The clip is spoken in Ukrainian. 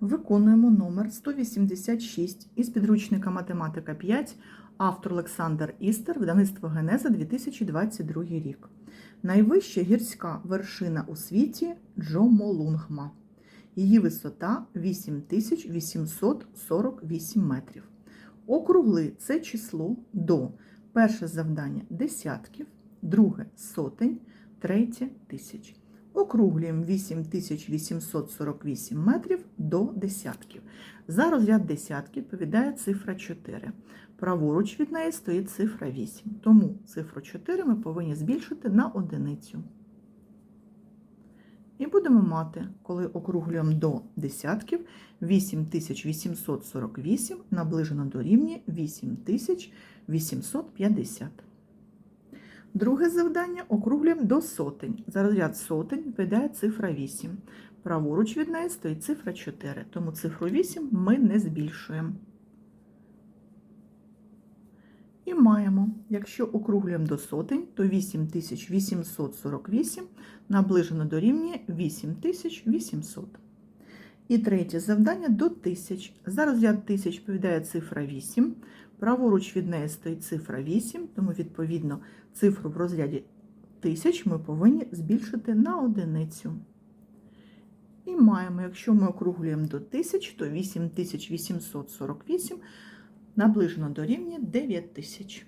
Виконуємо номер 186 із підручника Математика 5, автор Олександр Істер, видавництво Генеза 2022 рік. Найвища гірська вершина у світі Джомолунгма. Її висота 8848 метрів. Округли це число до перше завдання десятків, друге сотень, третє тисяч. Округлюємо 8848 метрів до десятків. За розряд десятків відповідає цифра 4. Праворуч від неї стоїть цифра 8. Тому цифру 4 ми повинні збільшити на одиницю. І будемо мати, коли округлюємо до десятків, 8848 наближено до рівня 8850. Друге завдання округлюємо до сотень. За розряд сотень відповідає цифра 8. Праворуч від неї стоїть цифра 4, тому цифру 8 ми не збільшуємо. І маємо, якщо округлюємо до сотень, то 8848 наближено до рівня 8800. І третє завдання до тисяч. За розряд тисяч відповідає цифра 8. Праворуч від неї стоїть цифра 8, тому, відповідно, цифру в розряді тисяч ми повинні збільшити на одиницю. І маємо, якщо ми округлюємо до тисяч, то 8848 наближено до рівня 9000.